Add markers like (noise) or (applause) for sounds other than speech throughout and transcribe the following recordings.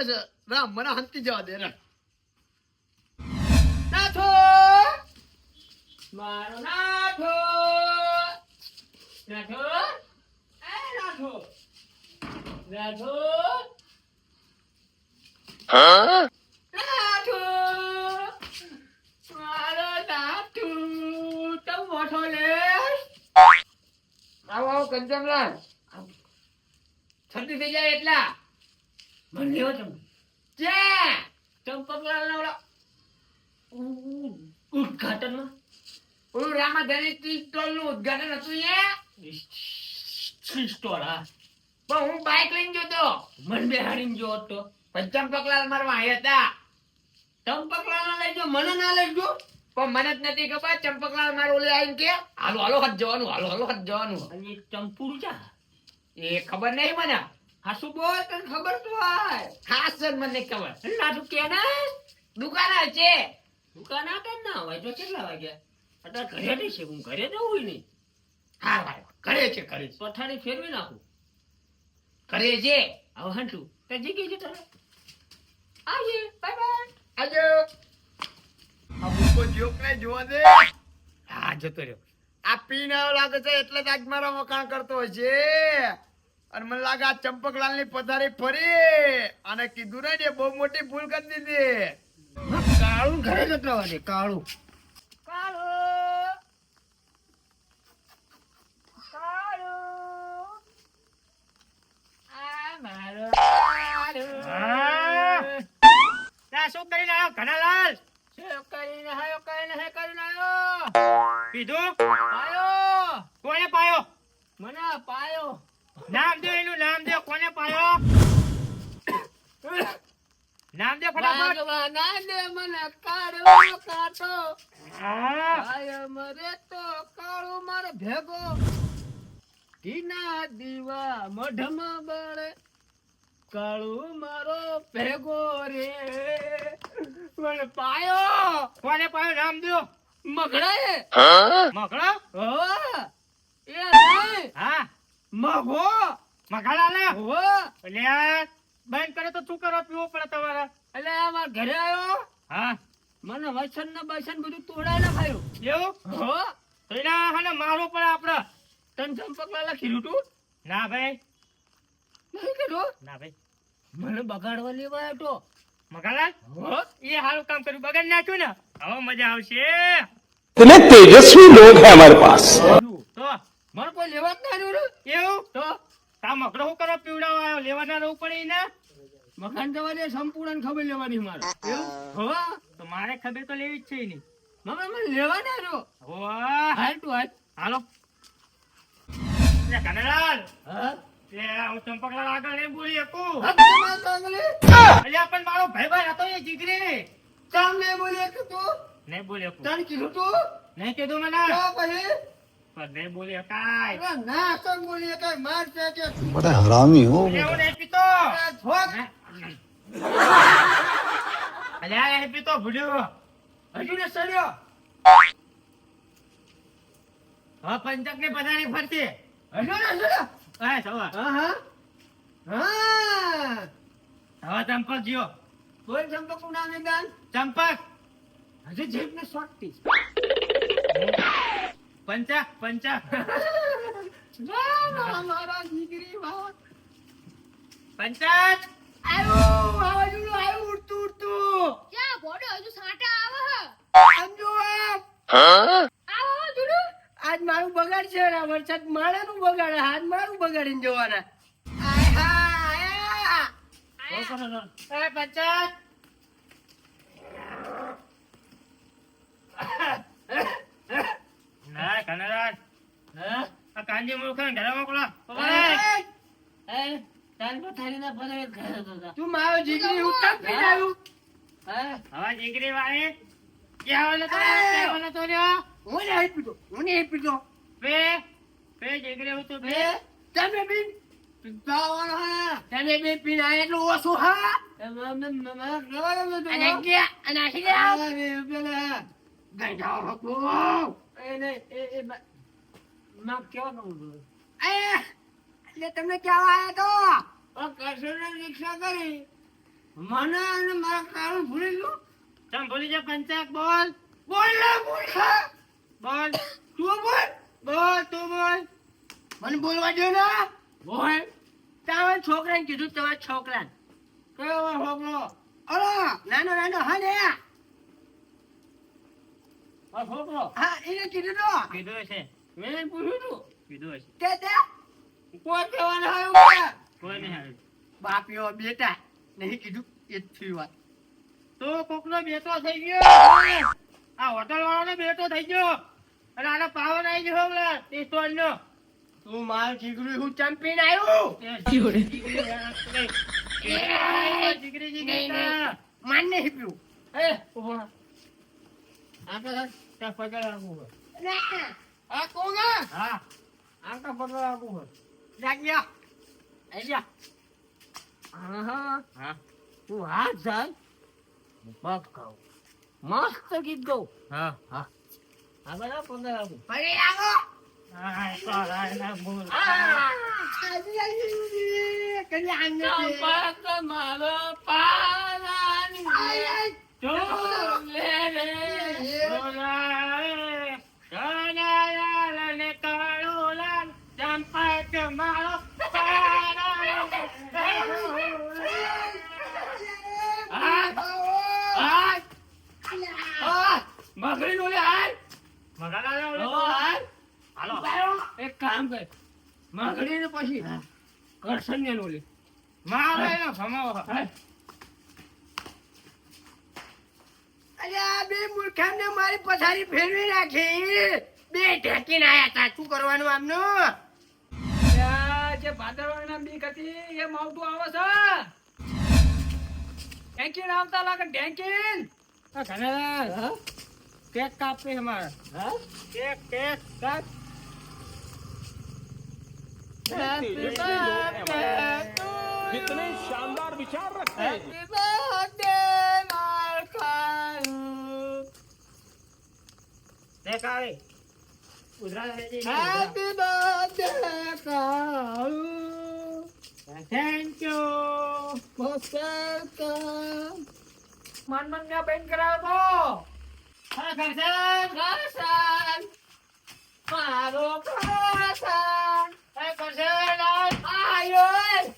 લાગે છે રામ મને હંતી જવા દે રામ નાથો મારો નાથો નાથો એ નાથો નાથો નાથો મારો નાથુ તમ મોઠો લે આવો આવો કંચમલાલ ઠંડી થઈ જાય એટલા ઓલું ઉદઘાટન હતું એ સ્ટોલ હા પણ હું બાઇક લઈને ગયો તો મન બેહાડીને ગયો હતો પણ ચંપકલાલ મારા વાંહે હતા ચંપકલાલ લઈ ગયો મને ના લઈ ગયો પણ મને જ નથી ખબર ચંપકલાલ મારું ઓલે આવીને કે હાલો હાલો હાથ જવાનું હાલો હાલો હાથ જવાનું અને ચંપુર ચા એ ખબર નહીં મને હા શું બોલ તને ખબર તો હોય? ખાસ જ મને ખબર. ના તું કે ના? દુકાન છે. દુકાન જ ના હોય જો કેટલા વાગ્યા? અત્યારે ઘરે નહીં છે હું ઘરે જવું હોય નહીં. હા ભાઈ ઘરે છે ઘરે પથારી ફેરવી નાખું. ઘરે છે. હવે હંટું. તે જીગી છે તને આવજે. બાય બાય આજો આ ભૂકો જોક ને જોવા દે? હા જતો રહ્યો. આ પીને લાગે છે એટલે જ આજ મારા વખાણ કરતો હોય છે. અને મને લાગે આ ચંપકલાલની પથારી ફરી. અને કીધું ને બહુ મોટી ભૂલ કરી દીધી. કાળું ઘરે જતો હોય કાળું. શું કરીને આવ્યો ઘનાલાલ? શું કરીને આયો કરીને હે કરીને પીધું? પાયો. કોને પાયો? મને પાયો. નામ દે એનું નામ દે કોને પાયો નામ દે ફટાફટ. ભગવાન દે મને કાળો કાટો. આય મરે તો કાળો મારે ભેગો. કિના દીવા મઢમાં બળે. કાળો મારો ભેગો રે. મને પાયો. કોને પાયો નામ દો. મગડાએ. મગડા? હા. એ હા. બગાડવા લેવા હતો એ હારું કામ કર્યું. બગાડ નાખ્યું ને. હવે મજા આવશે. તેજસ્વી લોગ હે અમારે પાસ. મને કોઈ લેવા જ ના આવ્યું એવું? તો તા મકડો શું કરો? પીવડાવવા આવ્યો. લેવાના રહું પડે ને મકાન જવાની સંપૂર્ણ ખબર લેવાની મારે. એવું? હો? તો મારે ખબર તો લેવી જ છે નહીં મમ્મી મને લેવા ના આવ્યો વાહ હાલ તું હાલ. હાલો. લે હા? ચંપકલાલ આગળ નહીં બોલી શકું? અલ્યા પણ મારો ભાઈબંધ હતો એ જીગરી ચાલ નહીં બોલી શકું તું? નહીં બોલી શકું. તને કીધું તું? નહીં કીધું મને. પછી? પણ નહીં બોલી શકાય અરે ના સંગ બોલીએ કઈ માર છે કે बड़ा हरामी हो અલ્યા હું નહીં પીતો આ થોક અલ્યા નહીં પીતો ભૂલ્યો હજુ ને સડ્યો હવે પંચક ને પધારી ફરતી હજુ ને સડ્યો હા સવા હા હા હા હવે ચંપક જીઓ બોલ ચંપકનું નામ એ ગાન ચંપક હજુ જીભ ને શોખતી વાહ, વાહ, મારા. પંચક આવ્યું, વાવાઝોડું આવ્યું, ઉડતું, ઉડતું. ક્યાં ગોડો હજુ સાટા આવે આવો આજ મારું બગાડ છે ને આ વરસાદ માણાનું બગાડે આજ મારું બગાડીને જવાના. આય. (laughs) (laughs) હા, કનરાજ. હા? આ કાંજી મૂર્ખાને ઘરે મોકલો તું મારો જીગરી હું કેમ પીને હવે દીકરી વાળી ક્યાં નતો એ! ક્યાં રહ્યો? હું નહીં પીતો હું નહીં પીતો બે? બે દીકરી હું તો બે. બે? તમે બી પીવાનો હા. તમે બી પીને એટલું ઓછું હા? અને ગયા અને આખી ગયા પેલા ગંજાઓ હતો એ માં એ એટલે તમને કેવા આયા તો? કસરને રિક્ષા કરી. મને અને મારા કાળું ભૂલી ગયું. તમે ભૂલી જા પંચાયત બોલ. બોલ લે બોલ બોલ. તું બોલ. બોલ તું બોલ. મને બોલવા દે ને. બોલ. તારા છોકરાને કીધું તમારા છોકરાને. કયો છોકરો? અરે નાનો નાનો હા ને. આ છોકરો હા એને કીધું તો. કીધું છે મેં પૂછ્યું તું. કીધું છે તે તે કોઈ કહેવાનું આવ્યું કોઈ નહીં આવ્યું. બાપીઓ બેટા. નહીં કીધું એ જ થયું વાત. તો કોકનો બેટો થઈ ગયો. આ હોટલ વાળાનો બેટો થઈ ગયો. અને આનો પાવર આવી ગયો ઓલા નો તું મારું જીગરું હું ચંપીને આવ્યું. જીગરી જીગરી માન નહીં પીવું એ ઊભો તો ત્યાં પગાર આપવું હોય. આ કોગા હા આપણે પગાર આપવું હોય. જાગ્યા આહા. હા તું હાથ જાય મસ્ત ગીત ગાઉં હા હા આ બધા પગાર આપું ફરી આવો હા બોલ મારો પારાની ચોલે રે બોલાવે સોના લાલ ને કાળો લાલ ચંપક મારો નો લે હાલ. હાલ. હાલો એક કામ કર. મગરી ને પછી કરશન ને નો લે. મારે એનો હાલ અલ્યા બે મૂર્ખામને મારી પથારી ફેરવી નાખી. બે ઢેકીને આયા તા. શું કરવાનું આમનું? જે ભાદરવાના બીક હતી એ માવતું આવે છે. ઢેંકીન આવતા લાગે ઢેંકીન. ઘણા કેક કાપી અમારે હા કેક કેક કાપ Happy birthday to you. कितने शानदार विचार रखते हैं Happy birthday, my Kalu. દેખ આવે. ગુજરાત છે જી. Happy birthday, Kalu. Thank you. Most welcome. મન મન ને બેન કરાવો હા, કરશન, કરશન. મારો કરશન. હે, કરશન, આયો.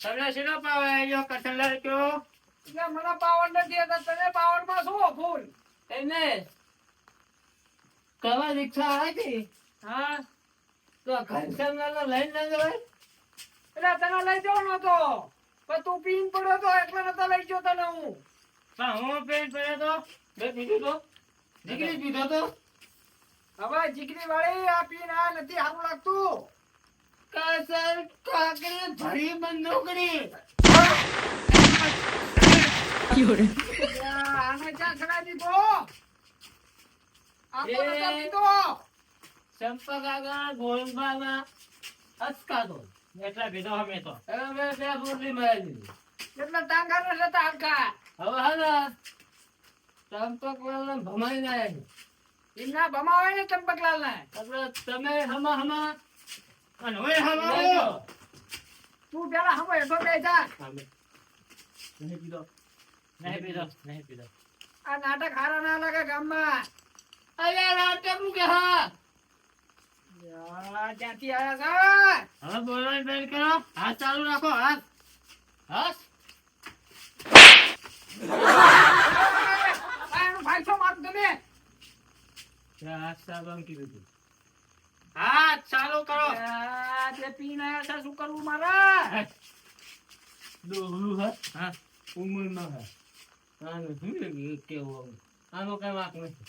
તમને શેનો પાવ આવ્યો? કરશન લાલ એટલે મને પાવર નથી હતા તને પાવર શું ફૂલ એને કવા રિક્ષા આવી હા તો ઘનશ્યામ લાલ લઈને ના જવાય એટલે તને લઈ જવાનો હતો પણ તું પીન પડ્યો તો એટલે નતો લઈ ગયો તને હું પણ હું પેન્ટ પહેર્યો તો? બે પીધું તો? દીકરી પીધો તો? હવે જીગરી વાળી આ પીન આ નથી સારું લાગતું. કાસર કાકરી ભરી બંદૂકડી. યા, આને ક્યાં ચડાવી દીધો? એટલા પીધો અમે તો. હવે બે બોટલી મારી દીધી. એટલે ટાંગા ને જતા હલકા. હવે હા ચંપકલાલ ને ભમાઈ ના એમના ભમાવે ને ચંપકલાલ ને તમે હમા હમા અને હવે હમા લેજો. હમા તું. પેલા હવે હેઠો બે જા. નહીં પીધો. નહીં પીધો. નહીં પીધો. આ નાટક હારા ના લાગે ગામમાં. અરે નાટકનું કે હા? ત્યાંથી આવ્યા હા બોલવાની બેન કરો. હાથ ચાલુ રાખો હાથ હાથ તમે હાથ ચાલુ કરો તે પીને શું કરવું મારા ડોહલું હા હા હા કેવું આનો કઈ વાંક નથી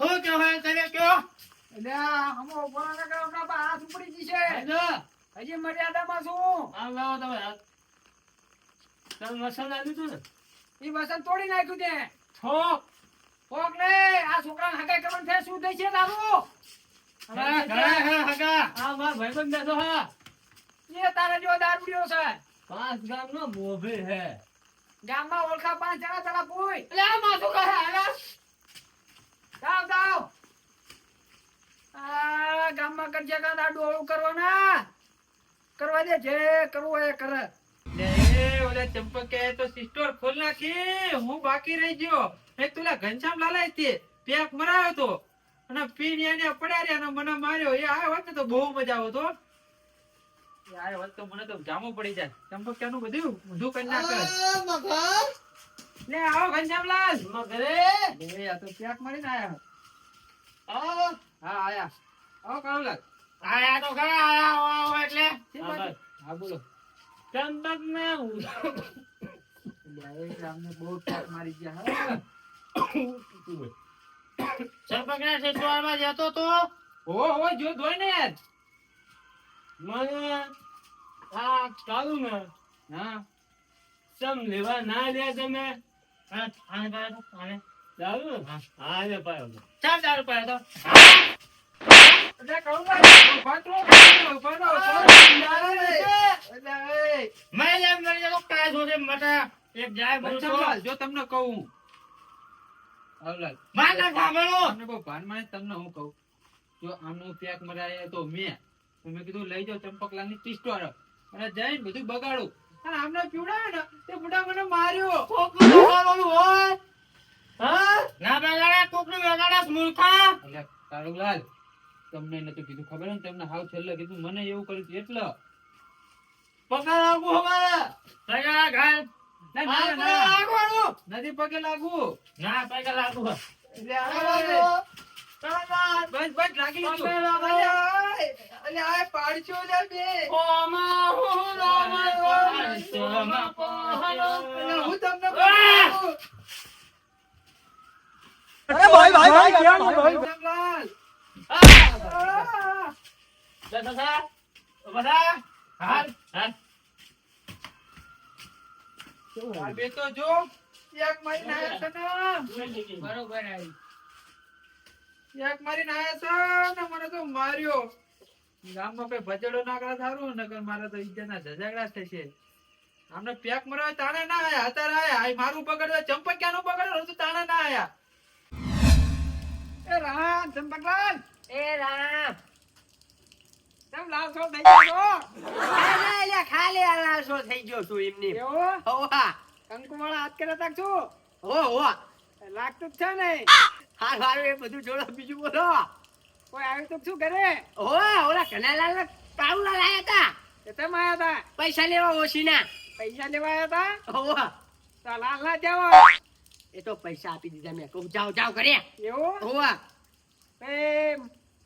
શું કહેવાય તને કયો એટલે હમો ઊભા ના કરો, હમણાં બા હાથ ઉપડી જશે હજી મર્યાદામાં છું આમ લાવો તમે તમે મસાલા લીધું ને ઈ વસન તોડી નાખ્યું તે. છો? કોક ને આ છોકરાને હગાઈ કરવાનું છે શું થઈ છે તારું? હે માર ભાઈબંધ બેઠો હા. એ તારા જેવો દારૂડિયો છે. પાંચ ગામ નો મોભે હે. ગામમાં ઓળખા પાંચ જણા પૂછ એટલે આ માથું કહે હાલા. જાવ જાવ આ ગામમાં કરજે કા દાડુ ઓળું કરવાના? કરવા દે જે કરવું એ કરે. ઓલા ચંપક કે તો સિસ્ટોર ખોલ નાખી હું બાકી રહી ગયો. એક તુલા ઘનશ્યામ લાલાય તે પેક મરાયો તો. અને પીન એને પડ્યા અને મને માર્યો. એ આવ્યો હોત ને તો બહુ મજા આવતો એ આવ્યો તો મને તો જામો પડી જાય. ચંપક ક્યાંનું બધું ઊંધું કરી નાખે. લે આવો ઘનશ્યામલાલ મગરે. લે આ તો પેક મારીને આયા આવો હા આયા. આવો કાળુલાલ. આયા તો ખરા આયા આવો આવો એટલે. હા બોલો. ચંપક ને લે, બહુ મારી ગયા ચંપક ના સસુરાલમાં જતો તો હો હો જો ધોઈ ને યાર મને કાળું ને હા સમ લેવા ના લે તમે હા, આને. દારૂ? હા, આને પાયો ચાલ દારૂ પાયો તો. કીધું લઈ જાઓ ચંપકલાલની પિસ્તોલ અને જઈને બધું બગાડું અને આમને પીવડાવ્યો ને તે બુડા માર્યો હોય. હા? ના બગાડ્યા કોકનું બગાડ્યા મૂર્ખા. કાળુલાલ તમને નતું કીધું ખબર ને તમને હાવ છેલ્લે કીધું મને એવું કર્યું એટલે પગે ના, પગાર ના, આપવાનું. નથી પગે લાગુ ના, લાગી. પગે લાગો. હું તમને બે તો ને ભજડો નાકડા સારું નકર મારે તો ઝઘડા થશે આમને પેક મરાવે તાણે ના અત્યારે આયા મારું પકડવા ચંપક ક્યાંનું હતું તાણે ના આયા એ રામ, ચંપકલાલ. એ રામ. કેમ લાવશો થઈ ગયો અરે ખાલી આલાસો થઈ ગયો છું એમની. એવો? હોવા કંકુ હાથ કરે તાક છું હો હો લાગતું જ છે ને. હાર હારું એ બધું જોડો બીજું બોલો. કોઈ આવ્યું તો શું કરે હો ઓલા કનાલાલ ને કાળુલાલ હતા એ તેમ આયા તા? પૈસા લેવા ઓછીના પૈસા લેવા આયા તા? હો તો લાલ ના જાવ. એ તો પૈસા આપી દીધા મેં. કહું જાઓ જાઓ કરે એવું? હો. એ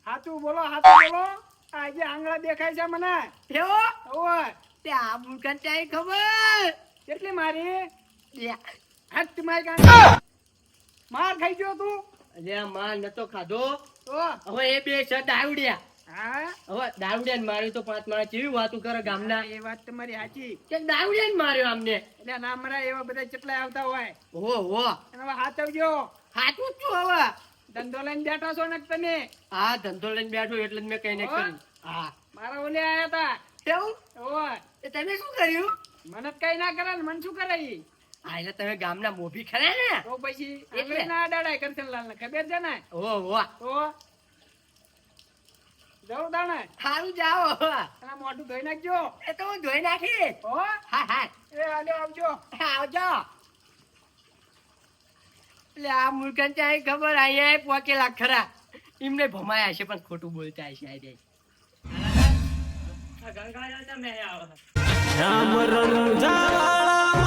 હાચું બોલો હાચું બોલો. આજે આંગળા દેખાય છે મને. એવો? ઓય. તે આ મુલકન ચાઈ ખબર? કેટલી મારી? લે, હાથ મારી કાંઈ. માર ખાઈ ગયો તું. અરે માર નતો ખાધો. હવે એ બે છે દારૂડિયા. હા? હવે દારૂડિયા માર્યું તો પાંચ માણસ કેવી વાતું કરે ગામના? એ વાત તમારી સાચી કે દારૂડિયા માર્યો અમને એટલે ના મરા એવા બધા કેટલા આવતા હોય. હો હો હવે હાથ આવજો. સાચું છું હવે. ધંધો લઈને બેઠો છો ને તમે? હા ધંધો લઈને બેઠો એટલે મેં કઈ નહીં કર્યું. હા. મારા ઓલે આયા તા. એવું? ઓય. તમે શું કર્યું? મને કઈ ના કરે ને મને શું કરે ઈ? હા એટલે તમે ગામના મોભી ખરા ને? તો પછી એટલે? ના અડાડાય કરશનલાલ ને ખબર છે ને? ઓ ઓ ઓ જવું તાણે. સારું જાઓ અને મોઢું ધોઈ નાખજો. એ તો હું ધોઈ નાખી ઓ હા હા. એ આજો આવજો. આવજો. એટલે આ મુરખન ત્યાં ખબર? અહીંયા પોકેલા ખરા. એમને ભમાયા છે પણ ખોટું બોલતા છે આજે. ગંગા રામ રંજાવાળા.